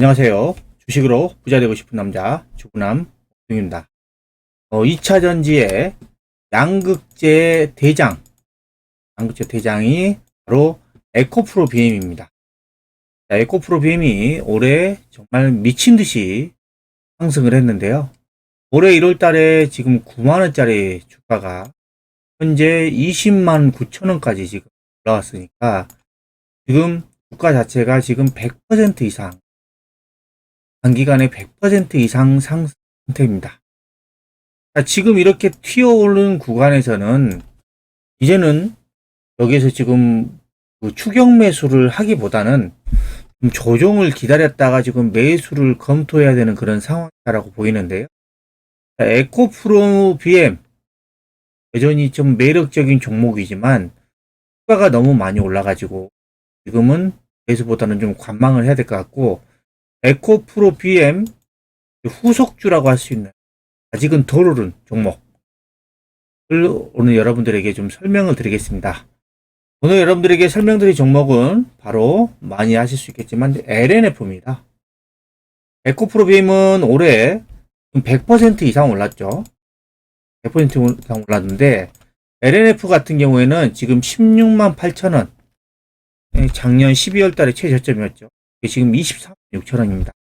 안녕하세요. 주식으로 부자 되고 싶은 남자 주부남 홍입니다. 어, 2차 전지의 양극재 대장, 양극재 대장이 바로 에코프로 BM입니다. 자, 에코프로 BM이 올해 정말 미친 듯이 상승을 했는데요. 올해 1월 달에 지금 9만원짜리 주가가 현재 20만 9천원까지 지금 올라왔으니까 지금 주가 자체가 지금 100% 이상 단기간에 100% 이상 상승 상태입니다. 자, 지금 이렇게 튀어오르는 구간에서는 이제는 여기에서 지금 그 추격 매수를 하기보다는 좀 조정을 기다렸다가 지금 매수를 검토해야 되는 그런 상황이라고 보이는데요. 자, 에코프로 BM 여전히 좀 매력적인 종목이지만 주가가 너무 많이 올라가지고 지금은 매수보다는 좀 관망을 해야 될 것 같고 에코프로 BM 후속주라고 할 수 있는 아직은 덜 오른 종목을 오늘 여러분들에게 좀 설명을 드리겠습니다. 오늘 여러분들에게 설명드릴 종목은 바로 많이 아실 수 있겠지만 LNF입니다. 에코프로 BM은 올해 100% 이상 올랐죠. 100% 이상 올랐는데 LNF 같은 경우에는 지금 16만 8천 원 작년 12월 달에 최저점이었죠. 지금 23만 6천 원입니다.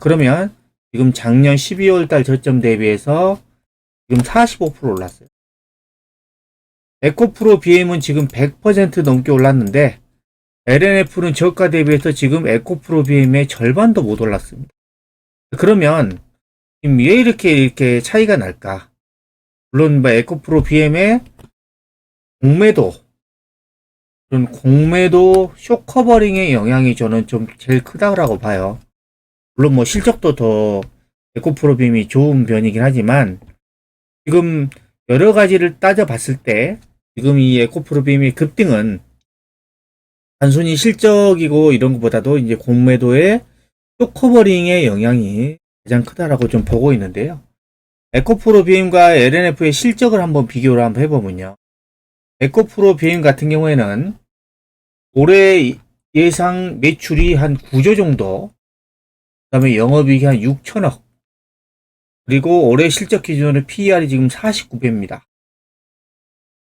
그러면 지금 작년 12월 달 저점 대비해서 지금 45% 올랐어요. 에코프로 BM은 지금 100% 넘게 올랐는데 LNF는 저가 대비해서 지금 에코프로 BM의 절반도 못 올랐습니다. 그러면 지금 왜 이렇게 이렇게 차이가 날까? 물론 뭐 에코프로 BM의 공매도 그런 공매도 쇼커버링의 영향이 저는 좀 제일 크다고 봐요. 물론 뭐 실적도 더 에코프로빔이 좋은 편이긴 하지만 지금 여러 가지를 따져봤을 때 지금 이 에코프로빔의 급등은 단순히 실적이고 이런 것보다도 이제 공매도의 쇼커버링의 영향이 가장 크다라고 좀 보고 있는데요. 에코프로빔과 LNF의 실적을 한번 비교를 한번 해보면요. 에코프로빔 같은 경우에는 올해 예상 매출이 한 9조 정도, 그 다음에 영업이익이 한 6천억, 그리고 올해 실적 기준으로 PER이 지금 49배입니다.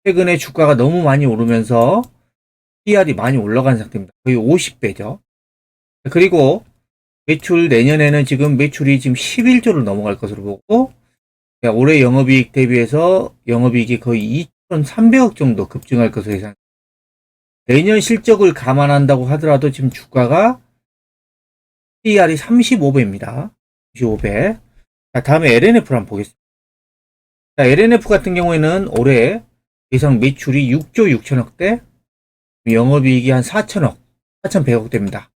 최근에 주가가 너무 많이 오르면서 PER이 많이 올라간 상태입니다. 거의 50배죠. 그리고 매출 내년에는 지금 매출이 지금 11조를 넘어갈 것으로 보고 올해 영업이익 대비해서 영업이익이 거의 2,300억 정도 급증할 것으로 예상. 내년 실적을 감안한다고 하더라도 지금 주가가 PER이 35배입니다. 35배. 자, 다음에 LNF를 한번 보겠습니다. 자, LNF 같은 경우에는 올해 예상 매출이 6조 6천억대, 영업이익이 한 4천억, 4,100억대입니다.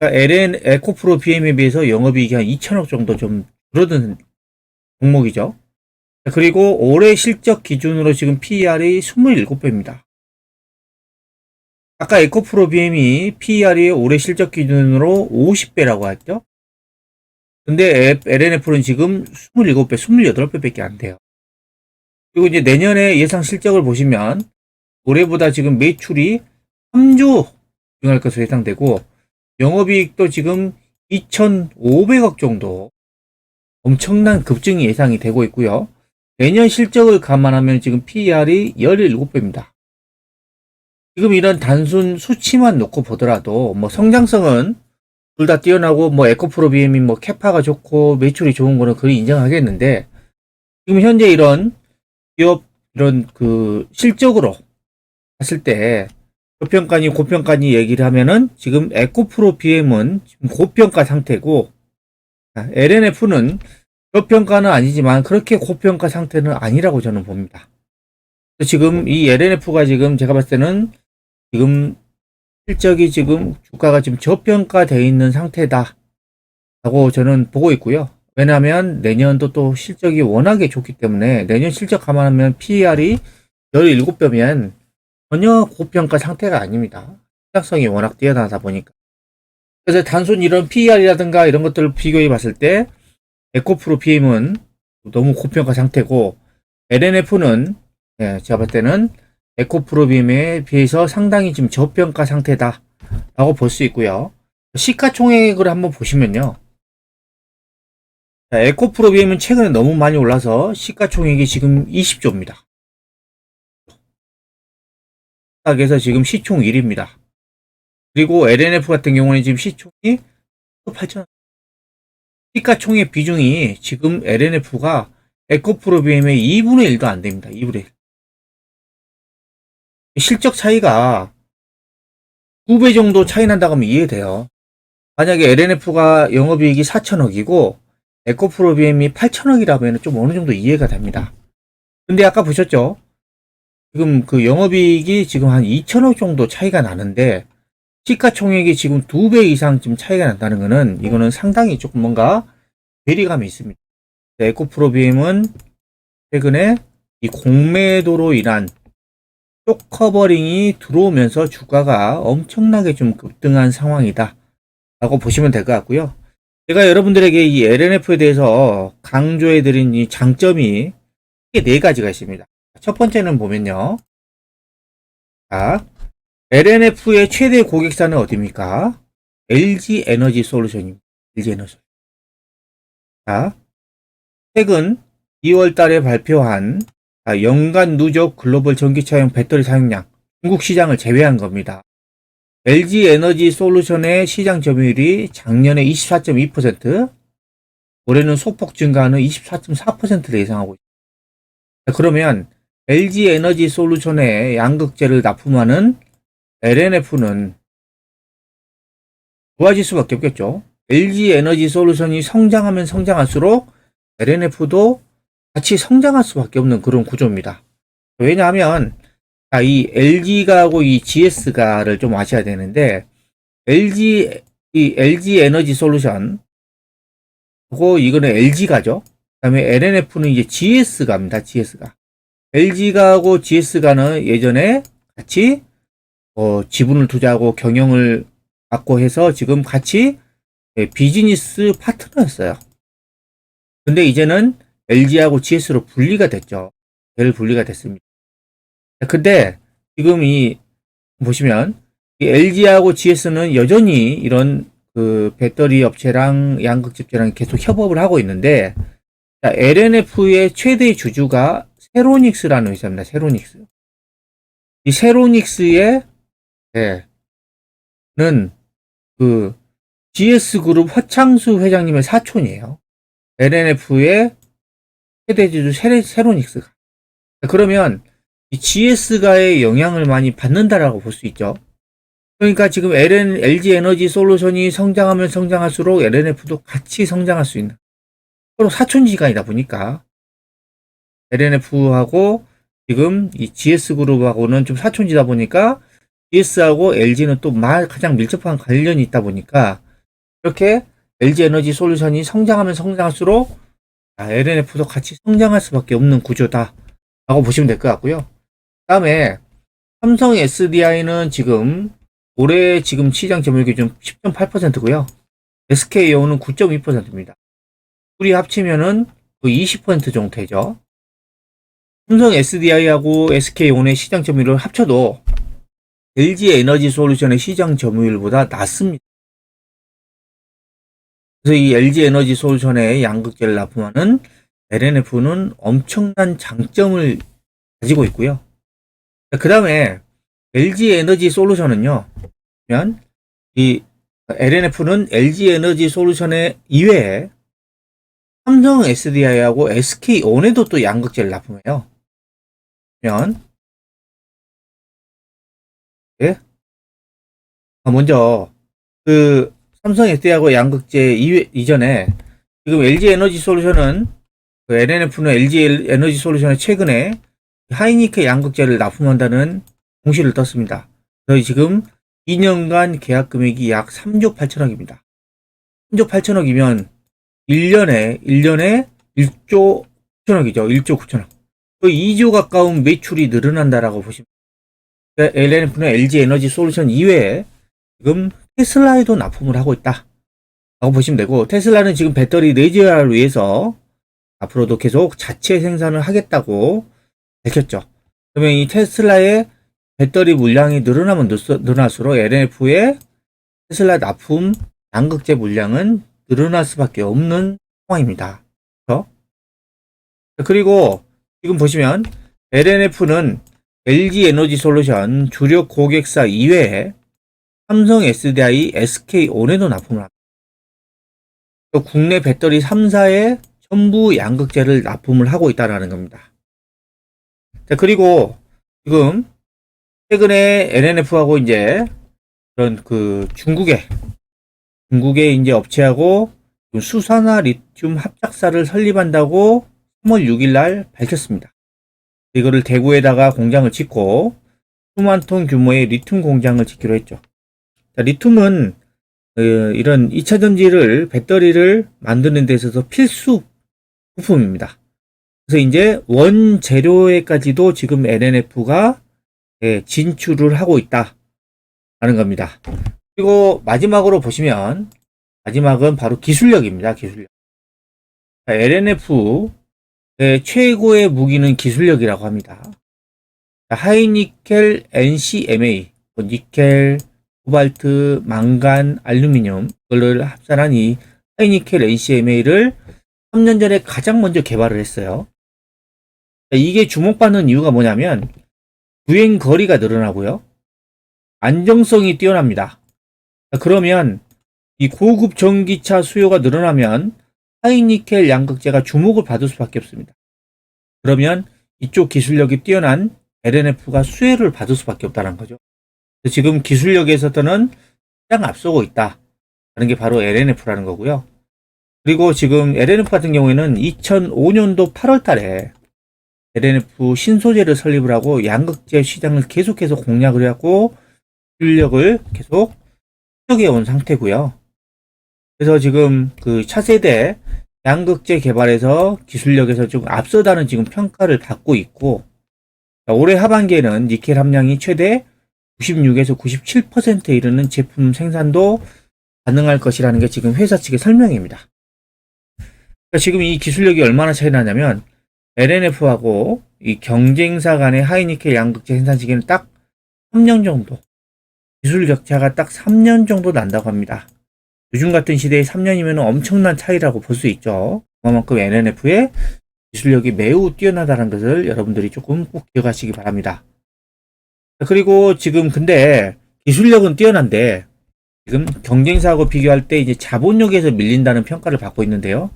LN 에코프로 BM에 비해서 영업이익이 한 2천억 정도 좀 줄어든 종목이죠. 그리고 올해 실적 기준으로 지금 PER이 27배입니다. 아까 에코프로 BM이 PER이 올해 실적 기준으로 50배라고 했죠? 근데 LNF는 지금 27배, 28배밖에 안 돼요. 그리고 이제 내년에 예상 실적을 보시면 올해보다 지금 매출이 3조 증할 것으로 예상되고 영업이익도 지금 2,500억 정도 엄청난 급증이 예상이 되고 있고요. 내년 실적을 감안하면 지금 PER이 17배입니다. 지금 이런 단순 수치만 놓고 보더라도 뭐 성장성은 둘 다 뛰어나고 뭐 에코프로 BM이 뭐 캐파가 좋고 매출이 좋은 거는 거의 인정하겠는데 지금 현재 이런 기업 이런 그 실적으로 봤을 때 저평가니 고평가니 얘기를 하면은 지금 에코프로 BM은 지금 고평가 상태고 LNF는 저평가는 아니지만 그렇게 고평가 상태는 아니라고 저는 봅니다. 지금 이 LNF가 지금 제가 봤을 때는 지금 실적이 지금 주가가 지금 저평가되어 있는 상태다. 라고 저는 보고 있고요. 왜냐하면 내년도 또 실적이 워낙에 좋기 때문에 내년 실적 감안하면 PER이 17배면 전혀 고평가 상태가 아닙니다. 시장성이 워낙 뛰어나다 보니까. 그래서 단순 이런 PER이라든가 이런 것들을 비교해 봤을 때 에코프로 BM은 너무 고평가 상태고 LNF는 예, 제가 봤을 때는 에코프로 BM에 비해서 상당히 지금 저평가 상태다 라고 볼 수 있고요. 시가총액을 한번 보시면요. 자, 에코프로 BM은 최근에 너무 많이 올라서 시가총액이 지금 20조입니다. 시작에서 지금 시총 1위입니다. 그리고 LNF 같은 경우는 지금 시총이 8천 시가총액 비중이 지금 LNF가 에코프로 BM의 2분의 1도 안 됩니다. 2분의 1. 실적 차이가 9배 정도 차이 난다고 하면 이해돼요. 만약에 LNF가 영업이익이 4천억이고 에코프로 BM이 8천억이라면 좀 어느 정도 이해가 됩니다. 근데 아까 보셨죠? 지금 그 영업이익이 지금 한 2천억 정도 차이가 나는데 시가총액이 지금 두배 이상 좀 차이가 난다는 거는 이거는 상당히 조금 뭔가 괴리감이 있습니다. 에코프로 BM은 최근에 이 공매도로 인한 쇼커버링이 들어오면서 주가가 엄청나게 좀 급등한 상황이다. 라고 보시면 될 것 같고요. 제가 여러분들에게 이 LNF에 대해서 강조해 드린 이 장점이 크게 네 가지가 있습니다. 첫 번째는 보면요. 자, LNF의 최대 고객사는 어디입니까? LG 에너지 솔루션입니다. LG 에너지. 자, 최근 2월 달에 발표한 아, 연간 누적 글로벌 전기차용 배터리 사용량 중국 시장을 제외한 겁니다. LG 에너지 솔루션의 시장 점유율이 작년에 24.2%, 올해는 소폭 증가하는 24.4%를 예상하고 있습니다. 그러면 LG 에너지 솔루션에 양극재를 납품하는 LNF는 좋아질 수밖에 없겠죠. LG 에너지 솔루션이 성장하면 성장할수록 LNF도 같이 성장할 수밖에 없는 그런 구조입니다. 왜냐하면 자, 이 LG가하고 이 GS가를 좀 아셔야 되는데 LG 이 LG 에너지 솔루션 그리고 이거는 LG가죠. 그다음에 LNF는 이제 GS가입니다. GS가 LG가하고 GS가는 예전에 같이 어, 지분을 투자하고 경영을 맡고 해서 지금 같이 예, 비즈니스 파트너였어요. 근데 이제는 LG하고 GS로 분리가 됐죠. 별 분리가 됐습니다. 근데 지금 이 보시면 이 LG하고 GS는 여전히 이런 그 배터리 업체랑 양극재업체랑 계속 협업을 하고 있는데 자, LNF의 최대 주주가 세로닉스라는 회사입니다. 세로닉스. 이 세로닉스의 네, 는그 GS 그룹 허창수 회장님의 사촌이에요. LNF의 최대 주주 세레, 세로닉스가. 그러면 이 GS가의 영향을 많이 받는다라고 볼 수 있죠. 그러니까 지금 LN, LG 에너지 솔루션이 성장하면 성장할수록 LNF도 같이 성장할 수 있는 서로 사촌지간이다 보니까 LNF하고 지금 이 GS 그룹하고는 좀 사촌지다 보니까 GS하고 LG는 또 가장 밀접한 관련이 있다 보니까 이렇게 LG 에너지 솔루션이 성장하면 성장할수록 LNF도 같이 성장할 수밖에 없는 구조다 라고 보시면 될 것 같고요. 다음에 삼성 SDI는 지금 올해 지금 시장 점유율 기준 10.8%고요. SK온은 9.2%입니다. 둘이 합치면은 그20% 정도 되죠. 삼성 SDI하고 SK온의 시장 점유율을 합쳐도 LG 에너지 솔루션의 시장 점유율보다 낮습니다. 그래서 이 LG 에너지 솔루션의 양극재를 납품하는 LNF는 엄청난 장점을 가지고 있고요. 그 다음에 LG 에너지 솔루션은요, 그러면 이 LNF는 LG 에너지 솔루션의 이외에 삼성 SDI하고 SK온에도 또 양극재를 납품해요. 그러면 예? 아, 먼저 그 삼성 SDI하고 양극재 이외, 이전에 지금 LG 에너지 솔루션은 그 LNF는 LG 에너지 솔루션에 최근에 하이니크 양극재를 납품한다는 공시를 떴습니다. 저희 지금 2년간 계약 금액이 약 3조 8천억입니다. 3조 8천억이면 1년에 1년에 1조 9천억이죠. 1조 9천억. 그 2조 가까운 매출이 늘어난다라고 보시면 LNF는 LG 에너지 솔루션 이외에 지금 테슬라에도 납품을 하고 있다. 라고 보시면 되고 테슬라는 지금 배터리 내재화를 위해서 앞으로도 계속 자체 생산을 하겠다고 밝혔죠. 그러면 이 테슬라의 배터리 물량이 늘어나면 늘어날수록 LNF의 테슬라 납품 양극재 물량은 늘어날 수밖에 없는 상황입니다. 그렇죠? 그리고 지금 보시면 LNF는 LG 에너지 솔루션 주력 고객사 이외에 삼성 SDI, SK온에도 납품을 합니다. 또 국내 배터리 3사에 전부 양극재를 납품을 하고 있다는 겁니다. 자, 그리고 지금 최근에 LNF하고 이제 그런 그 중국의 중국의 이제 업체하고 수산화 리튬 합작사를 설립한다고 3월 6일 날 밝혔습니다. 이거를 대구에다가 공장을 짓고 수만 톤 규모의 리튬 공장을 짓기로 했죠. 자, 리튬은 어, 이런 2차 전지를 배터리를 만드는 데 있어서 필수 부품입니다. 그래서 이제 원재료에까지도 지금 LNF가 예, 진출을 하고 있다라는 겁니다. 그리고 마지막으로 보시면 마지막은 바로 기술력입니다. 기술력. LNF의 최고의 무기는 기술력이라고 합니다. 하이니켈 NCMA, 뭐 니켈, 코발트, 망간, 알루미늄 이걸 합산한 이 하이니켈 NCMA를 3년 전에 가장 먼저 개발을 했어요. 이게 주목받는 이유가 뭐냐면 주행 거리가 늘어나고요. 안정성이 뛰어납니다. 그러면 이 고급 전기차 수요가 늘어나면 하이니켈 양극재가 주목을 받을 수밖에 없습니다. 그러면 이쪽 기술력이 뛰어난 LNF가 수혜를 받을 수밖에 없다는 거죠. 지금 기술력에서는 가장 앞서고 있다. 하는 게 바로 LNF라는 거고요. 그리고 지금 LNF 같은 경우에는 2005년도 8월 달에 LNF 신소재를 설립을 하고 양극재 시장을 계속해서 공략을 해갖고 기술력을 계속 축적해 온 상태고요. 그래서 지금 그 차세대 양극재 개발에서 기술력에서 좀 앞서다는 지금 평가를 받고 있고 올해 하반기에는 니켈 함량이 최대 96에서 97%에 이르는 제품 생산도 가능할 것이라는 게 지금 회사 측의 설명입니다. 그러니까 지금 이 기술력이 얼마나 차이 나냐면 LNF하고 이 경쟁사 간의 하이니켈 양극재 생산 시기는 딱 3년 정도 기술 격차가 딱 3년 정도 난다고 합니다. 요즘 같은 시대에 3년이면 엄청난 차이라고 볼 수 있죠. 그만큼 LNF의 기술력이 매우 뛰어나다는 것을 여러분들이 조금 꼭 기억하시기 바랍니다. 그리고 지금 근데 기술력은 뛰어난데 지금 경쟁사하고 비교할 때 이제 자본력에서 밀린다는 평가를 받고 있는데요.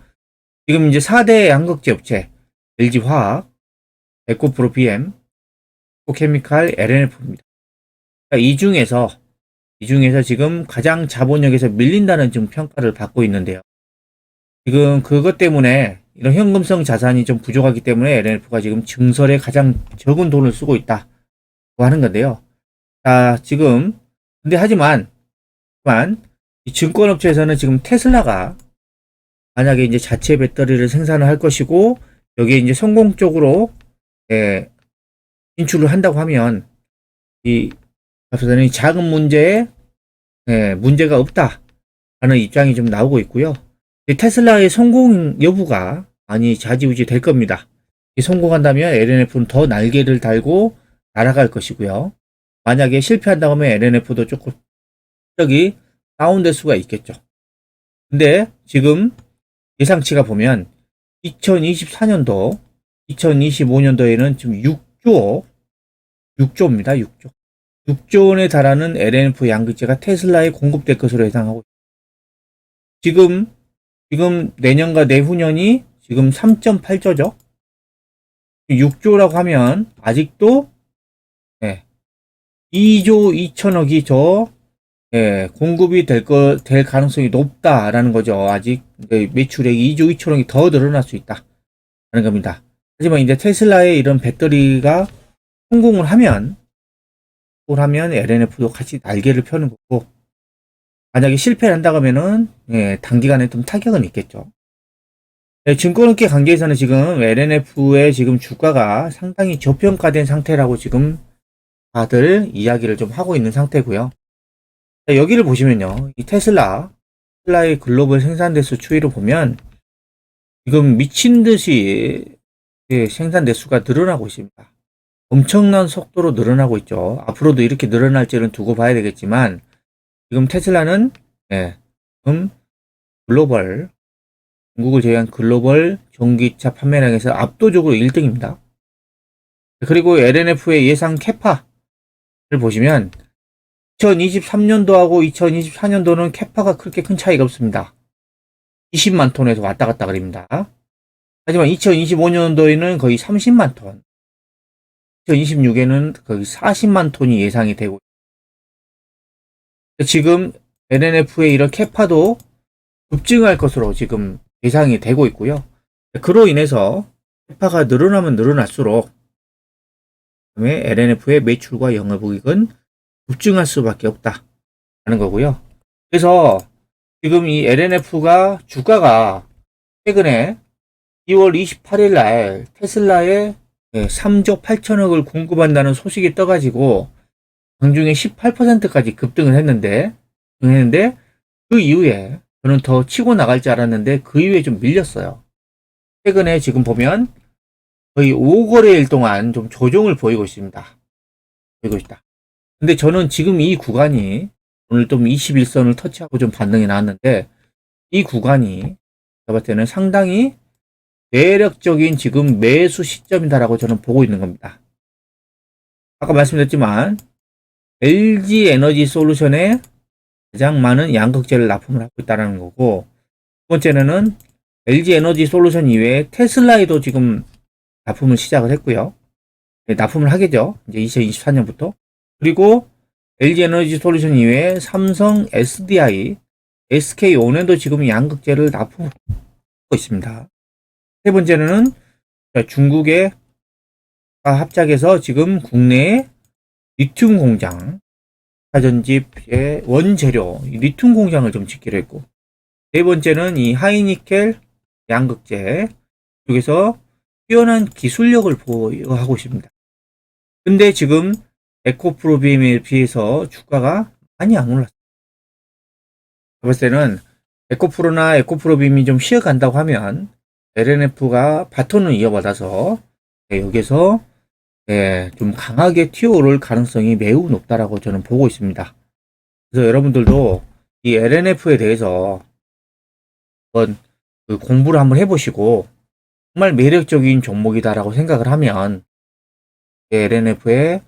지금 이제 4대 양극재 업체 LG화학, 에코프로 BM, 코케미칼, LNF입니다. 이 중에서 이 중에서 지금 가장 자본력에서 밀린다는 지금 평가를 받고 있는데요. 지금 그것 때문에 이런 현금성 자산이 좀 부족하기 때문에 LNF가 지금 증설에 가장 적은 돈을 쓰고 있다고 하는 건데요. 자, 지금 근데 하지만 하지만 이 증권업체에서는 지금 테슬라가 만약에 이제 자체 배터리를 생산을 할 것이고 여기에 이제 성공적으로 예, 진출을 한다고 하면 이 앞서서는 작은 문제에 예, 문제가 없다 하는 입장이 좀 나오고 있고요. 테슬라의 성공 여부가 많이 좌지우지 될 겁니다. 성공한다면 LNF는 더 날개를 달고 날아갈 것이고요. 만약에 실패한다고 하면 LNF도 조금 여기 다운될 수가 있겠죠. 근데 지금 예상치가 보면 2024년도, 2025년도에는 지금 6조, 6조입니다. 6조. 6조 원에 달하는 LNF 양극재가 테슬라에 공급될 것으로 예상하고 지금 지금 내년과 내후년이 지금 3.8조죠. 6조라고 하면 아직도 네, 2조 2천억이 저 예, 공급이 될 거, 될 가능성이 높다라는 거죠. 아직 네, 매출액이 2조 2천억이 더 늘어날 수 있다. 라는 겁니다. 하지만 이제 테슬라의 이런 배터리가 성공을 하면, 성공을 하면 LNF도 같이 날개를 펴는 거고, 만약에 실패를 한다고 하면은, 예, 단기간에 좀 타격은 있겠죠. 네, 증권업계 관계에서는 지금 LNF의 지금 주가가 상당히 저평가된 상태라고 지금 다들 이야기를 좀 하고 있는 상태고요. 자, 여기를 보시면요. 이 테슬라, 테슬라의 글로벌 생산 대수 추이를 보면 지금 미친 듯이 생산 대수가 늘어나고 있습니다. 엄청난 속도로 늘어나고 있죠. 앞으로도 이렇게 늘어날지는 두고 봐야 되겠지만 지금 테슬라는 예, 지금 글로벌 중국을 제외한 글로벌 전기차 판매량에서 압도적으로 1등입니다. 그리고 LNF의 예상 캐파를 보시면 2023년도하고 2024년도는 캐파가 그렇게 큰 차이가 없습니다. 20만 톤에서 왔다 갔다 그립니다. 하지만 2025년도에는 거의 30만 톤, 2026에는 거의 40만 톤이 예상이 되고 지금 LNF의 이런 캐파도 급증할 것으로 지금 예상이 되고 있고요. 그로 인해서 캐파가 늘어나면 늘어날수록 그다음에 LNF의 매출과 영업이익은 급증할 수밖에 없다 하는 거고요. 그래서 지금 이 LNF가 주가가 최근에 2월 28일 날 테슬라에 3조 8천억을 공급한다는 소식이 떠가지고 장중에 18%까지 급등을 했는데 했는데 그 이후에 저는 더 치고 나갈 줄 알았는데 그 이후에 좀 밀렸어요. 최근에 지금 보면 거의 5거래일 동안 좀 조정을 보이고 있습니다. 보이고 있다. 근데 저는 지금 이 구간이 오늘 좀 21선을 터치하고 좀 반등이 나왔는데 이 구간이 제가 봤을 때는 상당히 매력적인 지금 매수 시점이다라고 저는 보고 있는 겁니다. 아까 말씀드렸지만 LG 에너지 솔루션에 가장 많은 양극재를 납품을 하고 있다는 거고 두 번째는 LG 에너지 솔루션 이외에 테슬라에도 지금 납품을 시작을 했고요. 네, 납품을 하겠죠. 이제 2024년부터. 그리고 LG 에너지 솔루션 이외에 삼성 SDI, SK온에도 지금 양극재를 납품하고 있습니다. 세 번째는 중국의 합작해서 지금 국내에 리튬 공장, 사전집의 원재료, 리튬 공장을 좀 짓기로 했고, 네 번째는 이 하이니켈 양극재 쪽에서 뛰어난 기술력을 보유하고 있습니다. 근데 지금 에코프로비엠에 비해서 주가가 많이 안 올랐어요. 봤을 때는 에코프로나 에코프로빔이 좀 쉬어간다고 하면 LNF가 바톤을 이어받아서 네, 여기서 네, 좀 강하게 튀어오를 가능성이 매우 높다라고 저는 보고 있습니다. 그래서 여러분들도 이 LNF에 대해서 한번 그 공부를 한번 해보시고 정말 매력적인 종목이다라고 생각을 하면 LNF에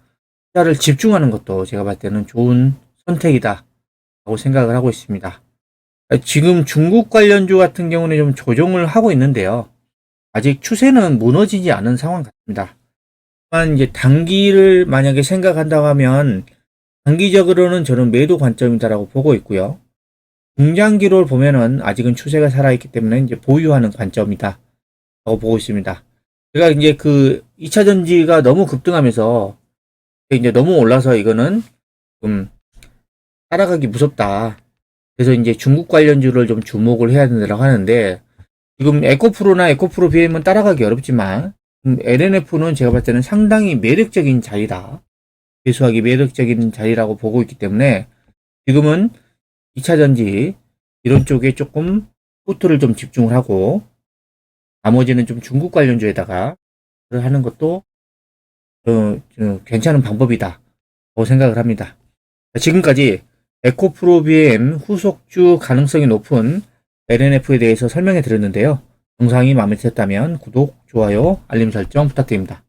투자를 집중하는 것도 제가 봤을 때는 좋은 선택이다 라고 생각을 하고 있습니다. 지금 중국 관련주 같은 경우는 좀 조정을 하고 있는데요. 아직 추세는 무너지지 않은 상황 같습니다. 한 이제 단기를 만약에 생각한다고 하면 단기적으로는 저는 매도 관점이다라고 보고 있고요. 중장기로 보면은 아직은 추세가 살아있기 때문에 이제 보유하는 관점이다. 라고 보고 있습니다. 제가 이제 그 2차 전지가 너무 급등하면서 이제 너무 올라서 이거는 좀 따라가기 무섭다. 그래서 이제 중국 관련주를 좀 주목을 해야 된다고 하는데 지금 에코프로나 에코프로 BM은 따라가기 어렵지만 LNF는 제가 봤을 때는 상당히 매력적인 자리다. 배수하기 매력적인 자리라고 보고 있기 때문에 지금은 2차 전지 이런 쪽에 조금 포트를 좀 집중을 하고 나머지는 좀 중국 관련주에다가 하는 것도 어, 어, 괜찮은 방법이다. 고 생각을 합니다. 지금까지 에코프로비엠 후속주 가능성이 높은 LNF에 대해서 설명해 드렸는데요. 영상이 마음에 드셨다면 구독, 좋아요, 알림 설정 부탁드립니다.